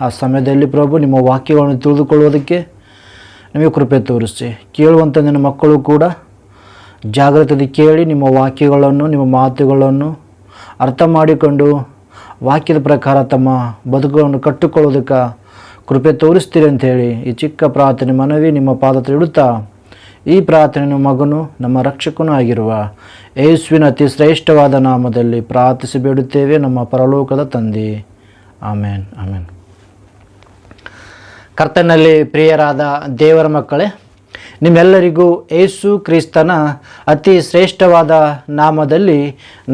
ಆ ಸಮಯದಲ್ಲಿ ಪ್ರಭು ನಿಮ್ಮ ವಾಕ್ಯಗಳನ್ನು ತಿಳಿದುಕೊಳ್ಳುವುದಕ್ಕೆ ನಿಮಗೆ ಕೃಪೆ ತೋರಿಸಿ. ಕೇಳುವಂಥ ನನ್ನ ಮಕ್ಕಳು ಕೂಡ ಜಾಗ್ರತೆಯಲ್ಲಿ ಕೇಳಿ ನಿಮ್ಮ ವಾಕ್ಯಗಳನ್ನು, ನಿಮ್ಮ ಮಾತುಗಳನ್ನು ಅರ್ಥ ಮಾಡಿಕೊಂಡು ವಾಕ್ಯದ ಪ್ರಕಾರ ತಮ್ಮ ಬದುಕುಗಳನ್ನು ಕಟ್ಟಿಕೊಳ್ಳೋದಕ್ಕೆ ಕೃಪೆ ತೋರಿಸ್ತೀರಿ ಅಂಥೇಳಿ ಈ ಚಿಕ್ಕ ಪ್ರಾರ್ಥನೆ ಮನವಿ ನಿಮ್ಮ ಪಾದ ತಿಳಿಡುತ್ತಾ ಇಡುತ್ತಾ, ಈ ಪ್ರಾರ್ಥನೆ ನಿಮ್ಮ ಮಗನು ನಮ್ಮ ರಕ್ಷಕನೂ ಆಗಿರುವ ಯೇಸುವಿನ ಅತಿ ಶ್ರೇಷ್ಠವಾದ ನಾಮದಲ್ಲಿ ಪ್ರಾರ್ಥಿಸಿ ಬೇಡುತ್ತೇವೆ ನಮ್ಮ ಪರಲೋಕದ ತಂದೆ. ಆಮೇನ್ ಆಮೇನ್. ಕರ್ತನಲ್ಲಿ ಪ್ರಿಯರಾದ ದೇವರ ಮಕ್ಕಳೇ, ನಿಮ್ಮೆಲ್ಲರಿಗೂ ಏಸು ಕ್ರಿಸ್ತನ ಅತಿ ಶ್ರೇಷ್ಠವಾದ ನಾಮದಲ್ಲಿ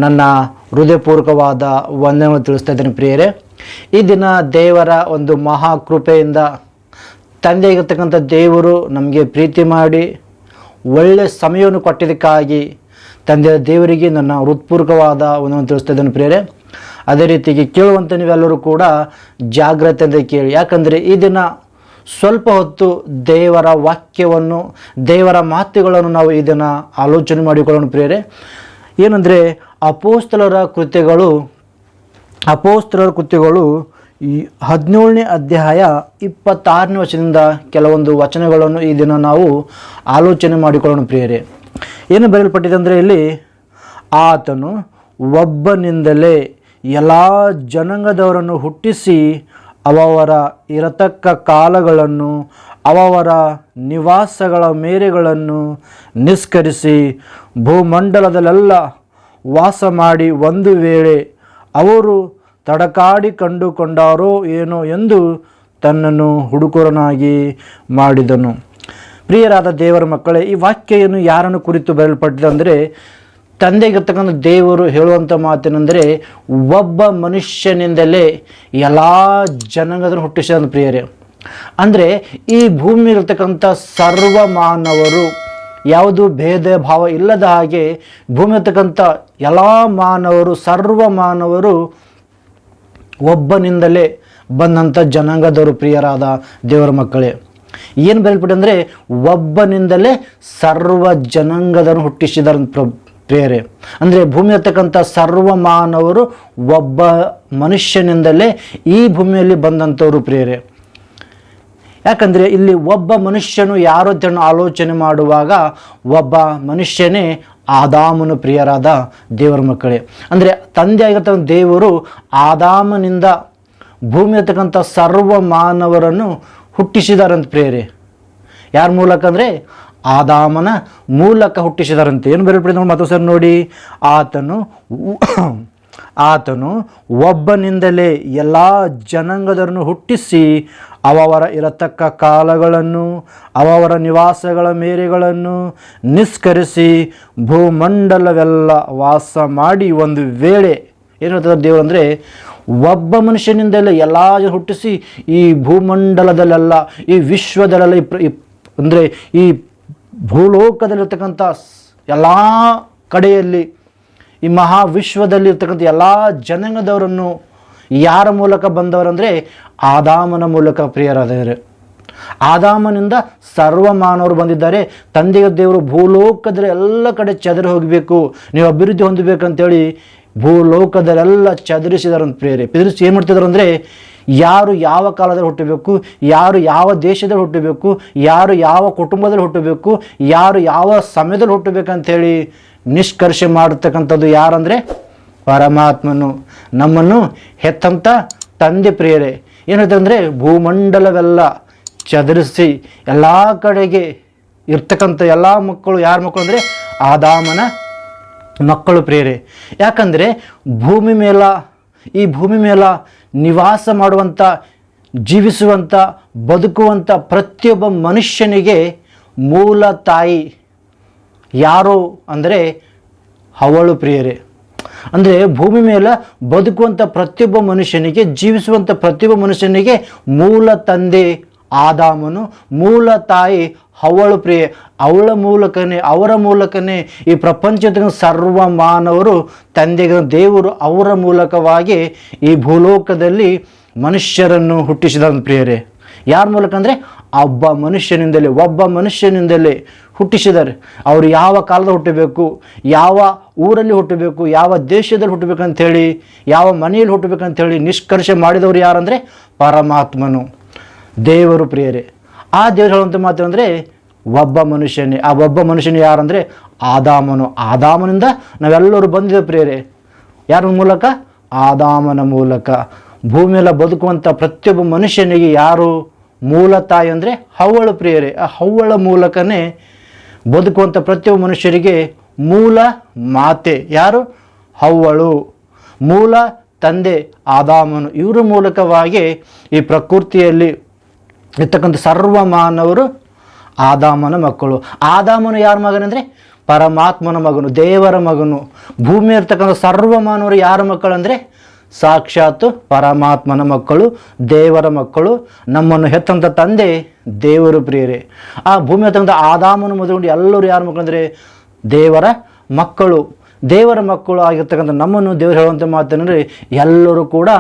ನನ್ನ ಹೃದಯಪೂರ್ವಕವಾದ ವಂದನೆಯನ್ನು ತಿಳಿಸ್ತಾ ಇದ್ದೇನೆ ಪ್ರಿಯರೇ. ಈ ದಿನ ದೇವರ ಒಂದು ಮಹಾ ಕೃಪೆಯಿಂದ ತಂದೆಯಾಗಿರ್ತಕ್ಕಂಥ ದೇವರು ನಮಗೆ ಪ್ರೀತಿ ಮಾಡಿ ಒಳ್ಳೆಯ ಸಮಯವನ್ನು ಕೊಟ್ಟಿದ್ದಕ್ಕಾಗಿ ತಂದೆಯ ದೇವರಿಗೆ ನನ್ನ ಹೃತ್ಪೂರ್ವಕವಾದ ಒಂದನ್ನು ತಿಳಿಸ್ತಾ ಇದ್ದೇನೆ ಪ್ರಿಯರೇ. ಅದೇ ರೀತಿಗೆ ಕೇಳುವಂಥ ನೀವೆಲ್ಲರೂ ಕೂಡ ಜಾಗ್ರತೆಯಿಂದ ಕೇಳಿ. ಯಾಕಂದರೆ ಈ ದಿನ ಸ್ವಲ್ಪ ಹೊತ್ತು ದೇವರ ವಾಕ್ಯವನ್ನು, ದೇವರ ಮಾತುಗಳನ್ನು ನಾವು ಇದನ್ನು ಆಲೋಚನೆ ಮಾಡಿಕೊಳ್ಳೋಣ ಪ್ರೇರೆ ಏನಂದರೆ, ಅಪೋಸ್ತಲರ ಕೃತ್ಯಗಳು ಅಪೋಸ್ತಲರ ಕೃತ್ಯಗಳು ಈ ಹದಿನೇಳನೇ ಅಧ್ಯಾಯ ಇಪ್ಪತ್ತಾರನೇ ವಚನದಿಂದ ಕೆಲವೊಂದು ವಚನಗಳನ್ನು ಈ ದಿನ ನಾವು ಆಲೋಚನೆ ಮಾಡಿಕೊಳ್ಳೋಣ ಪ್ರಿಯರೇ. ಏನು ಬರೆಯಲ್ಪಟ್ಟಿದೆ ಅಂದರೆ ಇಲ್ಲಿ, ಆತನು ಒಬ್ಬನಿಂದಲೇ ಎಲ್ಲ ಜನಾಂಗದವರನ್ನು ಹುಟ್ಟಿಸಿ ಅವರ ಇರತಕ್ಕ ಕಾಲಗಳನ್ನು ಅವರ ನಿವಾಸಗಳ ಮೇರೆಗಳನ್ನು ನಿಷ್ಕರಿಸಿ ಭೂಮಂಡಲದಲ್ಲೆಲ್ಲ ವಾಸ ಮಾಡಿ ಒಂದು ವೇಳೆ ಅವರು ತಡಕಾಡಿ ಕಂಡುಕೊಂಡಾರೋ ಏನೋ ಎಂದು ತನ್ನನ್ನು ಹುಡುಕರನಾಗಿ ಮಾಡಿದನು. ಪ್ರಿಯರಾದ ದೇವರ ಮಕ್ಕಳೇ, ಈ ವಾಕ್ಯವನ್ನು ಯಾರನ್ನು ಕುರಿತು ಬರಲ್ಪಟ್ಟಿದೆ ಅಂದರೆ ತಂದೆಗಿರ್ತಕ್ಕಂಥ ದೇವರು ಹೇಳುವಂಥ ಮಾತೇನೆಂದರೆ ಒಬ್ಬ ಮನುಷ್ಯನಿಂದಲೇ ಎಲ್ಲ ಜನಾಂಗದನ್ನು ಹುಟ್ಟಿಸಿದ ಪ್ರಿಯರೇ. ಅಂದರೆ ಈ ಭೂಮಿಯಲ್ಲಿರ್ತಕ್ಕಂಥ ಸರ್ವ ಮಾನವರು ಯಾವುದು ಭೇದ ಭಾವ ಇಲ್ಲದ ಹಾಗೆ ಭೂಮಿ ಇರ್ತಕ್ಕಂಥ ಎಲ್ಲ ಮಾನವರು ಸರ್ವ ಮಾನವರು ಒಬ್ಬನಿಂದಲೇ ಬಂದಂಥ ಜನಾಂಗದವರು ಪ್ರಿಯರಾದ ದೇವರ ಮಕ್ಕಳೇ. ಏನು ಬರೆಯಲ್ಪಟ್ಟು ಅಂದರೆ ಒಬ್ಬನಿಂದಲೇ ಸರ್ವ ಜನಾಂಗದನ್ನು ಹುಟ್ಟಿಸಿದ ಪ್ರಿಯರೇ, ಅಂದರೆ ಭೂಮಿ ಸರ್ವ ಮಾನವರು ಒಬ್ಬ ಮನುಷ್ಯನಿಂದಲೇ ಈ ಭೂಮಿಯಲ್ಲಿ ಬಂದಂಥವರು ಪ್ರೇರೆ ಯಾಕಂದರೆ ಇಲ್ಲಿ ಒಬ್ಬ ಮನುಷ್ಯನು ಯಾರೊತ್ತನ್ನು ಆಲೋಚನೆ ಮಾಡುವಾಗ ಒಬ್ಬ ಮನುಷ್ಯನೇ ಆದಾಮನು ಪ್ರಿಯರಾದ ದೇವರ ಮಕ್ಕಳೇ. ಅಂದರೆ ತಂದೆ ಆಗಿರ್ತಕ್ಕಂಥ ದೇವರು ಆದಾಮನಿಂದ ಭೂಮಿ ಇರ್ತಕ್ಕಂಥ ಸರ್ವ ಮಾನವರನ್ನು ಹುಟ್ಟಿಸಿದಾರಂತ ಪ್ರೇರೆ ಯಾರ ಮೂಲಕ ಅಂದರೆ ಆದಾಮನ ಮೂಲಕ ಹುಟ್ಟಿಸಿದರಂತೆ. ಏನು ಬೇರೆ ನೋಡಿ ಮತ್ತೊಂದು ಸರ್ ನೋಡಿ. ಆತನು ಆತನು ಒಬ್ಬನಿಂದಲೇ ಎಲ್ಲ ಜನಾಂಗದರನ್ನು ಹುಟ್ಟಿಸಿ ಅವರ ಇರತಕ್ಕ ಕಾಲಗಳನ್ನು, ಅವರ ನಿವಾಸಗಳ ಮೇರೆಗಳನ್ನು ನಿಷ್ಕರಿಸಿ ಭೂಮಂಡಲವೆಲ್ಲ ವಾಸ ಮಾಡಿ ಒಂದು ವೇಳೆ ಏನು ಹೇಳ್ತಾರೆ ದೇವರು ಅಂದರೆ ಒಬ್ಬ ಮನುಷ್ಯನಿಂದಲೇ ಎಲ್ಲ ಹುಟ್ಟಿಸಿ ಈ ಭೂಮಂಡಲದಲ್ಲೆಲ್ಲ, ಈ ವಿಶ್ವದಲ್ಲೆಲ್ಲ ಈ ಅಂದರೆ ಈ ಭೂಲೋಕದಲ್ಲಿರ್ತಕ್ಕಂಥ ಎಲ್ಲ ಕಡೆಯಲ್ಲಿ, ಈ ಮಹಾವಿಶ್ವದಲ್ಲಿ ಇರ್ತಕ್ಕಂಥ ಎಲ್ಲ ಜನಾಂಗದವರನ್ನು ಯಾರ ಮೂಲಕ ಬಂದವರಂದರೆ ಆದಾಮನ ಮೂಲಕ ಪ್ರಿಯರಾದವರು. ಆದಾಮನಿಂದ ಸರ್ವ ಮಾನವರು ಬಂದಿದ್ದಾರೆ. ತಂದೆಯ ದೇವರು ಭೂಲೋಕದಲ್ಲಿ ಎಲ್ಲ ಕಡೆ ಚದರಿ ಹೋಗಬೇಕು. ನೀವು ಅಭಿವೃದ್ಧಿ ಹೊಂದಬೇಕಂತೇಳಿ ಭೂಲೋಕದಲ್ಲೆಲ್ಲ ಚದರಿಸಿದಾರಂತ ಪ್ರಿಯರೇ. ಬೆದರಿಸಿ ಏನು ಮಾಡ್ತಿದ್ದಾರೆ ಅಂದರೆ ಯಾರು ಯಾವ ಕಾಲದಲ್ಲಿ ಹುಟ್ಟಬೇಕು, ಯಾರು ಯಾವ ದೇಶದಲ್ಲಿ ಹುಟ್ಟಬೇಕು, ಯಾರು ಯಾವ ಕುಟುಂಬದಲ್ಲಿ ಹುಟ್ಟಬೇಕು, ಯಾರು ಯಾವ ಸಮಯದಲ್ಲಿ ಹುಟ್ಟಬೇಕಂಥೇಳಿ ನಿಷ್ಕರ್ಷೆ ಮಾಡತಕ್ಕಂಥದ್ದು ಯಾರಂದರೆ ಪರಮಾತ್ಮನು. ನಮ್ಮನ್ನು ಹೆತ್ತಂಥ ತಂದೆ ಪ್ರಿಯರೇ, ಏನು ಹೇಳ್ತಾರೆ ಅಂದರೆ ಭೂಮಂಡಲವೆಲ್ಲ ಚದರಿಸಿ ಎಲ್ಲ ಕಡೆಗೆ ಇರ್ತಕ್ಕಂಥ ಎಲ್ಲ ಮಕ್ಕಳು ಯಾರ ಮಕ್ಕಳು ಅಂದರೆ ಆದಾಮನ ಮಕ್ಕಳು ಪ್ರೇರೆ ಯಾಕಂದರೆ ಭೂಮಿ ಮೇಲ, ಈ ಭೂಮಿ ಮೇಲ ನಿವಾಸ ಮಾಡುವಂಥ ಜೀವಿಸುವಂಥ ಬದುಕುವಂಥ ಪ್ರತಿಯೊಬ್ಬ ಮನುಷ್ಯನಿಗೆ ಮೂಲ ತಾಯಿ ಯಾರು ಅಂದರೆ ಅವಳು ಪ್ರಿಯರೇ. ಅಂದರೆ ಭೂಮಿ ಮೇಲೆ ಬದುಕುವಂಥ ಪ್ರತಿಯೊಬ್ಬ ಮನುಷ್ಯನಿಗೆ ಜೀವಿಸುವಂಥ ಪ್ರತಿಯೊಬ್ಬ ಮನುಷ್ಯನಿಗೆ ಮೂಲ ತಂದೆ ಆದಾಮನು, ಮೂಲ ತಾಯಿ ಅವಳು ಪ್ರಿಯೆ, ಅವಳ ಮೂಲಕನೇ, ಅವರ ಮೂಲಕನೇ ಈ ಪ್ರಪಂಚದ ಸರ್ವ ಮಾನವರು ತಂದೆಗ ದೇವರು ಅವರ ಮೂಲಕವಾಗಿ ಈ ಭೂಲೋಕದಲ್ಲಿ ಮನುಷ್ಯರನ್ನು ಹುಟ್ಟಿಸಿದ ಪ್ರಿಯರೇ. ಯಾರ ಮೂಲಕ ಅಂದರೆ ಒಬ್ಬ ಮನುಷ್ಯನಿಂದಲೇ ಒಬ್ಬ ಮನುಷ್ಯನಿಂದಲೇ ಹುಟ್ಟಿಸಿದ್ದಾರೆ. ಅವರು ಯಾವ ಕಾಲದ ಹುಟ್ಟಬೇಕು, ಯಾವ ಊರಲ್ಲಿ ಹುಟ್ಟಬೇಕು, ಯಾವ ದೇಶದಲ್ಲಿ ಹುಟ್ಟಬೇಕಂಥೇಳಿ ಯಾವ ಮನೆಯಲ್ಲಿ ಹುಟ್ಟಬೇಕಂಥೇಳಿ ನಿಷ್ಕರ್ಷ ಮಾಡಿದವರು ಯಾರಂದರೆ ಪರಮಾತ್ಮನು. ದೇವರು ಪ್ರಿಯರೇ. ಆ ದೇವರು ಹೇಳುವಂಥ ಮಾತು ಅಂದರೆ ಒಬ್ಬ ಮನುಷ್ಯನೇ. ಆ ಒಬ್ಬ ಮನುಷ್ಯನ ಯಾರಂದರೆ ಆದಾಮನು. ಆದಾಮನಿಂದ ನಾವೆಲ್ಲರೂ ಬಂದಿದ್ದೇವೆ ಪ್ರೇರೆ ಯಾರ ಮೂಲಕ? ಆದಾಮನ ಮೂಲಕ. ಭೂಮಿಯೆಲ್ಲ ಬದುಕುವಂಥ ಪ್ರತಿಯೊಬ್ಬ ಮನುಷ್ಯನಿಗೆ ಯಾರು ಮೂಲ ತಾಯಿ ಅಂದರೆ ಹವ್ವಳ ಪ್ರಿಯರೇ. ಆ ಹವ್ವಳ ಮೂಲಕನೇ ಬದುಕುವಂಥ ಪ್ರತಿಯೊಬ್ಬ ಮನುಷ್ಯರಿಗೆ ಮೂಲ ಮಾತೆ. ಯಾರು? ಹವ್ವಳು. ಮೂಲ ತಂದೆ ಆದಾಮನು. ಇವರ ಮೂಲಕವಾಗಿ ಈ ಪ್ರಕೃತಿಯಲ್ಲಿ ಇರ್ತಕ್ಕಂಥ ಸರ್ವ ಮಾನವರು ಆದಾಮನ ಮಕ್ಕಳು. ಆದಾಮನು ಯಾರ ಮಗನಂದರೆ? ಪರಮಾತ್ಮನ ಮಗನು, ದೇವರ ಮಗನು. ಭೂಮಿ ಇರ್ತಕ್ಕಂಥ ಸರ್ವ ಮಾನವರು ಯಾರ ಮಕ್ಕಳಂದರೆ? ಸಾಕ್ಷಾತ್ ಪರಮಾತ್ಮನ ಮಕ್ಕಳು, ದೇವರ ಮಕ್ಕಳು, ನಮ್ಮನ್ನು ಹೆತ್ತಂಥ ತಂದೆ ದೇವರು ಪ್ರಿಯರೇ. ಆ ಭೂಮಿ ಹತ್ತಂಥ ಆದಾಮನ ಮೊದಲುಗೊಂಡು ಎಲ್ಲರೂ ಯಾರ ಮಕ್ಕಳಂದರೆ? ದೇವರ ಮಕ್ಕಳು. ದೇವರ ಮಕ್ಕಳು ಆಗಿರ್ತಕ್ಕಂಥ ನಮ್ಮನ್ನು ದೇವರು ಹೇಳುವಂಥ ಮಾತೇನೆಂದರೆ ಎಲ್ಲರೂ ಕೂಡ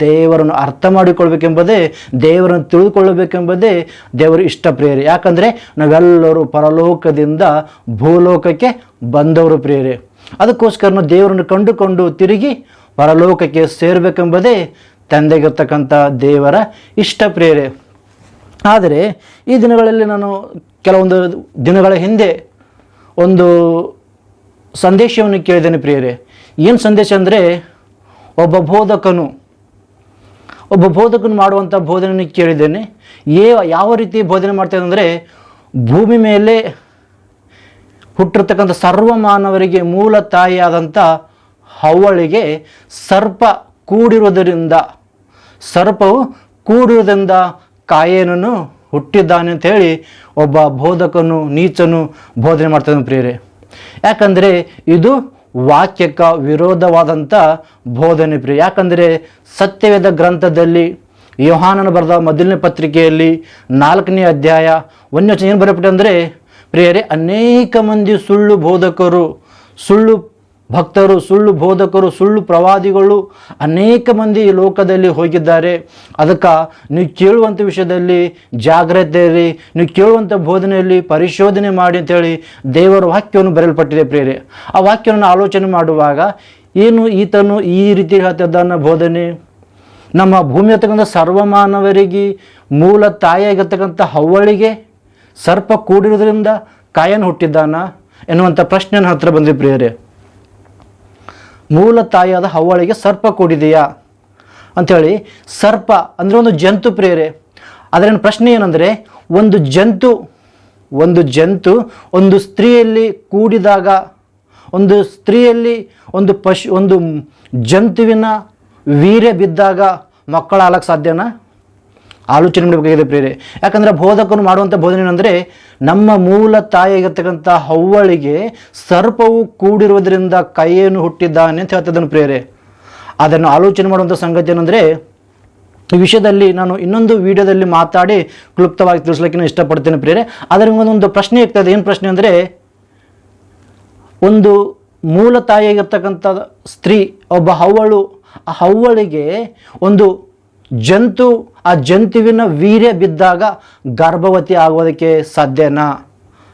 ದೇವರನ್ನು ಅರ್ಥ ಮಾಡಿಕೊಳ್ಬೇಕೆಂಬುದೇ, ದೇವರನ್ನು ತಿಳಿದುಕೊಳ್ಳಬೇಕೆಂಬುದೇ ದೇವರು ಇಷ್ಟ ಪ್ರಿಯರೇ ಯಾಕಂದರೆ ನಾವೆಲ್ಲರೂ ಪರಲೋಕದಿಂದ ಭೂಲೋಕಕ್ಕೆ ಬಂದವರು ಪ್ರಿಯರೇ. ಅದಕ್ಕೋಸ್ಕರ ದೇವರನ್ನು ಕಂಡುಕೊಂಡು ತಿರುಗಿ ಪರಲೋಕಕ್ಕೆ ಸೇರಬೇಕೆಂಬುದೇ ತಂದೆಗಿರ್ತಕ್ಕಂಥ ದೇವರ ಇಷ್ಟ ಪ್ರೇರೆ ಆದರೆ ಈ ದಿನಗಳಲ್ಲಿ ನಾನು ಕೆಲವೊಂದು ದಿನಗಳ ಹಿಂದೆ ಒಂದು ಸಂದೇಶವನ್ನು ಕೇಳಿದ್ದೇನೆ ಪ್ರಿಯರೇ. ಏನು ಸಂದೇಶ ಅಂದರೆ ಒಬ್ಬ ಬೋಧಕನು ಒಬ್ಬ ಬೋಧಕನು ಮಾಡುವಂಥ ಬೋಧನೆಯನ್ನು ಕೇಳಿದ್ದೇನೆ. ಏ, ಯಾವ ರೀತಿ ಬೋಧನೆ ಮಾಡ್ತೇನೆ ಅಂದರೆ ಭೂಮಿ ಮೇಲೆ ಹುಟ್ಟಿರ್ತಕ್ಕಂಥ ಸರ್ವ ಮಾನವರಿಗೆ ಮೂಲ ತಾಯಿಯಾದಂಥ ಹವ್ವಳಿಗೆ ಸರ್ಪ ಕೂಡಿರುವುದರಿಂದ, ಸರ್ಪವು ಕೂಡಿರುವುದರಿಂದ ಕಾಯೇನನು ಹುಟ್ಟಿದ್ದಾನೆ ಅಂತ ಹೇಳಿ ಒಬ್ಬ ಬೋಧಕನು, ನೀಚನು ಬೋಧನೆ ಮಾಡ್ತಾನೆ ಪ್ರಿಯರೇ. ಯಾಕಂದರೆ ಇದು ವಾಕ್ಯಕ್ಕೆ ವಿರೋಧವಾದಂಥ ಬೋಧನೆ ಪ್ರಿಯ. ಯಾಕಂದರೆ ಸತ್ಯವೇದ ಗ್ರಂಥದಲ್ಲಿ ಯೋಹಾನನ ಬರೆದ ಮೊದಲನೇ ಪತ್ರಿಕೆಯಲ್ಲಿ ನಾಲ್ಕನೇ ಅಧ್ಯಾಯ ಒಂದು ಏನು ಬರಪಟ್ಟೆ ಅಂದರೆ, ಪ್ರಿಯರೇ, ಅನೇಕ ಮಂದಿ ಸುಳ್ಳು ಬೋಧಕರು ಸುಳ್ಳು ಭಕ್ತರು, ಸುಳ್ಳು ಬೋಧಕರು, ಸುಳ್ಳು ಪ್ರವಾದಿಗಳು ಅನೇಕ ಮಂದಿ ಈ ಲೋಕದಲ್ಲಿ ಹೋಗಿದ್ದಾರೆ. ಅದಕ್ಕೆ ನೀವು ಕೇಳುವಂಥ ವಿಷಯದಲ್ಲಿ ಜಾಗ್ರತೆ ಇರಿ. ನೀವು ಕೇಳುವಂಥ ಬೋಧನೆಯಲ್ಲಿ ಪರಿಶೋಧನೆ ಮಾಡಿ ಅಂತೇಳಿ ದೇವರ ವಾಕ್ಯವನ್ನು ಬರೆಯಲ್ಪಟ್ಟಿದೆ ಪ್ರೇರೆ ಆ ವಾಕ್ಯವನ್ನು ಆಲೋಚನೆ ಮಾಡುವಾಗ ಏನು ಈತನು ಈ ರೀತಿ ಹೇಳ್ತಿದ್ದಾನ ಬೋಧನೆ? ನಮ್ಮ ಭೂಮಿ ಹತ್ತಕ್ಕಂಥ ಸರ್ವಮಾನವರಿಗೆ, ಮೂಲ ತಾಯಿಯಾಗಿರ್ತಕ್ಕಂಥ ಹವ್ವಳಿಗೆ ಸರ್ಪ ಕೂಡಿರೋದ್ರಿಂದ ಕಾಯನ್ ಹುಟ್ಟಿದ್ದಾನ ಎನ್ನುವಂಥ ಪ್ರಶ್ನೆ ನನ್ನ ಹತ್ರ ಬಂದಿದೆ ಪ್ರಿಯರೇ. ಮೂಲ ತಾಯಿಯಾದ ಹವ್ವಳಿಗೆ ಸರ್ಪ ಕೂಡಿದೆಯಾ? ಅಂಥೇಳಿ, ಸರ್ಪ ಅಂದರೆ ಒಂದು ಜಂತು ಪ್ರೇರೆ. ಅದರ ಪ್ರಶ್ನೆ ಏನಂದರೆ, ಒಂದು ಜಂತು ಒಂದು ಜಂತು ಒಂದು ಸ್ತ್ರೀಯಲ್ಲಿ ಕೂಡಿದಾಗ, ಒಂದು ಸ್ತ್ರೀಯಲ್ಲಿ ಒಂದು ಪಶು, ಒಂದು ಜಂತುವಿನ ವೀರ್ಯ ಬಿದ್ದಾಗ ಮಕ್ಕಳಾಗಕ್ಕೆ ಸಾಧ್ಯನಾ? ಆಲೋಚನೆ ಮಾಡಬೇಕಾಗಿದೆ ಪ್ರೇರೆ ಯಾಕಂದರೆ ಬೋಧಕನು ಮಾಡುವಂಥ ಬೋಧನೆ ಏನಂದರೆ ನಮ್ಮ ಮೂಲ ತಾಯಿಯಾಗಿರ್ತಕ್ಕಂಥ ಹವ್ವಳಿಗೆ ಸರ್ಪವು ಕೂಡಿರುವುದರಿಂದ ಕೈಯನ್ನು ಹುಟ್ಟಿದ್ದಾನೆ ಅಂತ ಹೇಳ್ತಿದ್ದಾನೆ ಪ್ರೇರೆ ಅದನ್ನು ಆಲೋಚನೆ ಮಾಡುವಂಥ ಸಂಗತಿ ಏನಂದರೆ ಈ ವಿಷಯದಲ್ಲಿ ನಾನು ಇನ್ನೊಂದು ವಿಡಿಯೋದಲ್ಲಿ ಮಾತಾಡಿ ಕ್ಲುಪ್ತವಾಗಿ ತಿಳಿಸ್ಲಿಕ್ಕೆ ಇಷ್ಟಪಡ್ತೇನೆ ಪ್ರೇರೆ ಅದರ ಒಂದು ಪ್ರಶ್ನೆ ಇರ್ತದೆ ಏನು ಪ್ರಶ್ನೆ ಅಂದರೆ ಒಂದು ಮೂಲ ತಾಯಿಯಾಗಿರ್ತಕ್ಕಂಥ ಸ್ತ್ರೀ, ಒಬ್ಬ ಹವ್ವಳು, ಆ ಹವ್ವಳಿಗೆ ಒಂದು ಜಂತು ಆ ಜಂತುವಿನ ವೀರ್ಯ ಬಿದ್ದಾಗ ಗರ್ಭವತಿ ಆಗೋದಕ್ಕೆ ಸಾಧ್ಯನಾ?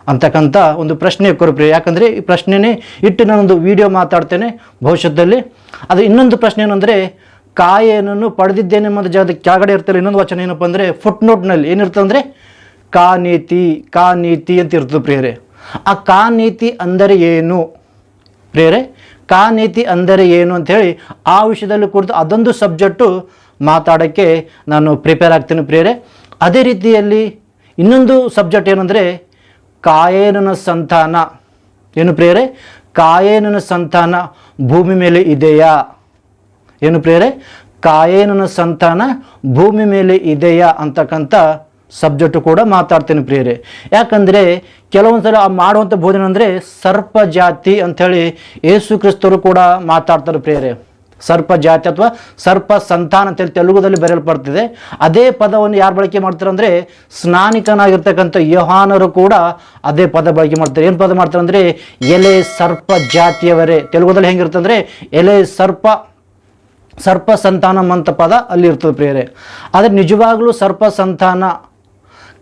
ಅಂತಕ್ಕಂಥ ಒಂದು ಪ್ರಶ್ನೆ ಕೊರಪ್ರಿಯ ಯಾಕಂದರೆ ಈ ಪ್ರಶ್ನೆನೇ ಇಟ್ಟು ನಾನೊಂದು ವಿಡಿಯೋ ಮಾತಾಡ್ತೇನೆ ಭವಿಷ್ಯದಲ್ಲಿ. ಅದು ಇನ್ನೊಂದು ಪ್ರಶ್ನೆ ಏನಂದರೆ, ಕಾಯೇನನ್ನು ಪಡೆದಿದ್ದೇನೆ ಮತ್ತು ಜಾಗದ ಕೆಳಗಡೆ ಇರ್ತಲ್ಲ, ಇನ್ನೊಂದು ವಚನ ಏನಪ್ಪ ಅಂದರೆ ಫುಟ್ ನೋಟ್ನಲ್ಲಿ ಏನಿರ್ತದೆ ಅಂದರೆ ಕಾ ನೀತಿ ಕಾ ನೀತಿ ಅಂತ ಇರ್ತದೆ ಪ್ರಿಯರೇ. ಆ ಕಾ ನೀತಿ ಅಂದರೆ ಏನು? ಪ್ರಿಯರೇ ಕಾ ನೀತಿ ಅಂದರೆ ಏನು ಅಂಥೇಳಿ ಆ ವಿಷಯದಲ್ಲಿ ಕುರಿತು ಅದೊಂದು ಸಬ್ಜೆಕ್ಟು ಮಾತಾಡೋಕ್ಕೆ ನಾನು ಪ್ರಿಪೇರ್ ಆಗ್ತೀನಿ ಪ್ರಿಯರೇ. ಅದೇ ರೀತಿಯಲ್ಲಿ ಇನ್ನೊಂದು ಸಬ್ಜೆಕ್ಟ್ ಏನಂದರೆ ಕಾಯೇನನ ಸಂತಾನ. ಏನು ಪ್ರಿಯರೇ? ಕಾಯೇನನ ಸಂತಾನ ಭೂಮಿ ಮೇಲೆ ಇದೆಯಾ? ಏನು ಪ್ರಿಯರೇ? ಕಾಯೇನನ ಸಂತಾನ ಭೂಮಿ ಮೇಲೆ ಇದೆಯಾ ಅಂತಕ್ಕಂಥ ಸಬ್ಜೆಕ್ಟು ಕೂಡ ಮಾತಾಡ್ತೀನಿ ಪ್ರಿಯರೇ. ಯಾಕಂದರೆ ಕೆಲವೊಂದು ಸಲ ಆ ಮಾಡುವಂಥ ಭೋಜನ ಅಂದರೆ ಸರ್ಪ ಜಾತಿ ಅಂಥೇಳಿ ಯೇಸು ಕ್ರಿಸ್ತರು ಕೂಡ ಮಾತಾಡ್ತಾರೆ ಪ್ರಿಯರೇ. ಸರ್ಪ ಜಾತಿ ಅಥವಾ ಸರ್ಪ ಸಂತಾನ ಅಂತೇಳಿ ತೆಲುಗುದಲ್ಲಿ ಬರೆಯಲ್ಪಡ್ತಿದೆ. ಅದೇ ಪದವನ್ನು ಯಾರು ಬಳಕೆ ಮಾಡ್ತಾರೆ ಅಂದರೆ ಸ್ನಾನಿಕನಾಗಿರ್ತಕ್ಕಂಥ ಯೋಹಾನರು ಕೂಡ ಅದೇ ಪದ ಬಳಕೆ ಮಾಡ್ತಾರೆ. ಏನು ಪದ ಮಾಡ್ತಾರೆ ಅಂದರೆ ಎಲೆ ಸರ್ಪ ಜಾತಿಯವರೇ. ತೆಲುಗುದಲ್ಲಿ ಹೆಂಗಿರುತ್ತೆ ಅಂದರೆ ಎಲೆ ಸರ್ಪ ಸರ್ಪ ಸಂತಾನಂ ಅಂತ ಪದ ಅಲ್ಲಿ ಇರ್ತದೆ ಪ್ರಿಯರೇ. ಆದರೆ ನಿಜವಾಗಲೂ ಸರ್ಪ ಸಂತಾನ,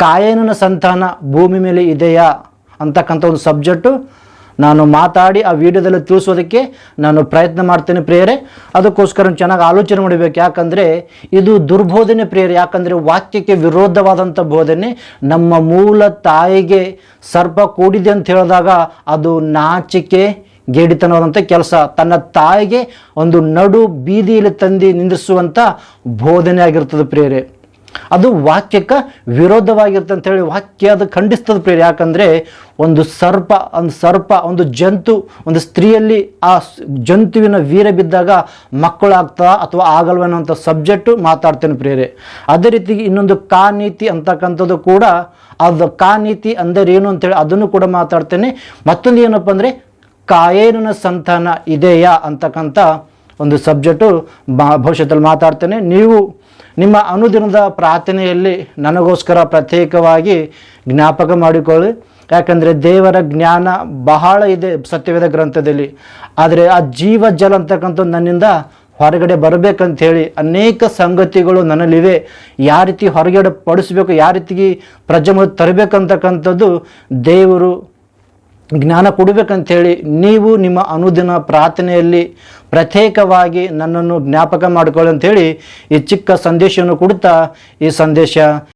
ಕಾಯನನ ಸಂತಾನ ಭೂಮಿ ಮೇಲೆ ಇದೆಯಾ ಅಂತಕ್ಕಂಥ ಒಂದು ಸಬ್ಜೆಕ್ಟು ನಾನು ಮಾತಾಡಿ ಆ ವಿಡಿಯೋದಲ್ಲಿ ತಿಳಿಸೋದಕ್ಕೆ ನಾನು ಪ್ರಯತ್ನ ಮಾಡ್ತೇನೆ ಪ್ರೇಯರೆ. ಅದಕ್ಕೋಸ್ಕರ ಚೆನ್ನಾಗಿ ಆಲೋಚನೆ ಮಾಡಬೇಕು. ಯಾಕಂದರೆ ಇದು ದುರ್ಬೋಧನೆ ಪ್ರೇಯರ್. ಯಾಕಂದರೆ ವಾಕ್ಯಕ್ಕೆ ವಿರೋಧವಾದಂಥ ಬೋಧನೆ ನಮ್ಮ ಮೂಲ ತಾಯಿಗೆ ಸರ್ಪ ಕೂಡಿದೆ ಅಂತ ಹೇಳಿದಾಗ ಅದು ನಾಚಿಕೆ, ಗೇಡಿತನವಾದಂಥ ಕೆಲಸ. ತನ್ನ ತಾಯಿಗೆ ಒಂದು ನಡು ಬೀದಿಯಲ್ಲಿ ತಂದು ನಿಂದಿಸುವಂಥ ಬೋಧನೆ ಆಗಿರ್ತದೆ ಪ್ರೇರೆ ಅದು ವಾಕ್ಯಕ್ಕೆ ವಿರೋಧವಾಗಿರುತ್ತೆ ಅಂತ ಹೇಳಿ ವಾಕ್ಯ ಅದು ಖಂಡಿಸ್ತದೆ ಪ್ರೇರಿ ಯಾಕಂದರೆ ಒಂದು ಸರ್ಪ ಒಂದು ಸರ್ಪ, ಒಂದು ಜಂತು, ಒಂದು ಸ್ತ್ರೀಯಲ್ಲಿ ಆ ಜಂತುವಿನ ವೀರ ಬಿದ್ದಾಗ ಮಕ್ಕಳಾಗ್ತಾ ಅಥವಾ ಆಗಲ್ವ ಅನ್ನೋಂಥ ಸಬ್ಜೆಕ್ಟು ಮಾತಾಡ್ತೇನೆ ಪ್ರೇರೆ ಅದೇ ರೀತಿ ಇನ್ನೊಂದು ಕಾ ನೀತಿ ಅಂತಕ್ಕಂಥದ್ದು ಕೂಡ, ಅದು ಕಾ ನೀತಿ ಅಂದರೆ ಏನು ಅಂತೇಳಿ ಅದನ್ನು ಕೂಡ ಮಾತಾಡ್ತೇನೆ. ಮತ್ತೊಂದು ಏನಪ್ಪ ಅಂದರೆ ಕಾಯೇನ ಸಂತಾನ ಇದೆಯಾ ಅಂತಕ್ಕಂಥ ಒಂದು ಸಬ್ಜೆಕ್ಟು ಭವಿಷ್ಯದಲ್ಲಿ ಮಾತಾಡ್ತೇನೆ. ನೀವು ನಿಮ್ಮ ಅನುದಿನದ ಪ್ರಾರ್ಥನೆಯಲ್ಲಿ ನನಗೋಸ್ಕರ ಪ್ರತ್ಯೇಕವಾಗಿ ಜ್ಞಾಪಕ ಮಾಡಿಕೊಳ್ಳಿ. ಯಾಕಂದರೆ ದೇವರ ಜ್ಞಾನ ಬಹಳ ಇದೆ ಸತ್ಯವೇದ ಗ್ರಂಥದಲ್ಲಿ. ಆದರೆ ಆ ಜೀವ ಜಲ ಅಂತಕ್ಕಂಥದ್ದು ನನ್ನಿಂದ ಹೊರಗಡೆ ಬರಬೇಕಂತ ಹೇಳಿ ಅನೇಕ ಸಂಗತಿಗಳು ನನ್ನಲ್ಲಿವೆ. ಯಾವ ರೀತಿ ಹೊರಗಡೆ ಪಡಿಸ್ಬೇಕು, ಯಾವ ರೀತಿ ಪ್ರಜಮ ತರಬೇಕಂತಕ್ಕಂಥದ್ದು ದೇವರು ಜ್ಞಾನ ಕೊಡಬೇಕಂಥೇಳಿ ನೀವು ನಿಮ್ಮ ಅನುದಿನ ಪ್ರಾರ್ಥನೆಯಲ್ಲಿ ಪ್ರತ್ಯೇಕವಾಗಿ ನನ್ನನ್ನು ಜ್ಞಾಪಕ ಮಾಡಿಕೊಳ್ಳಿ ಅಂತೇಳಿ ಈ ಚಿಕ್ಕ ಸಂದೇಶವನ್ನು ಕೊಡ್ತಾ ಈ ಸಂದೇಶ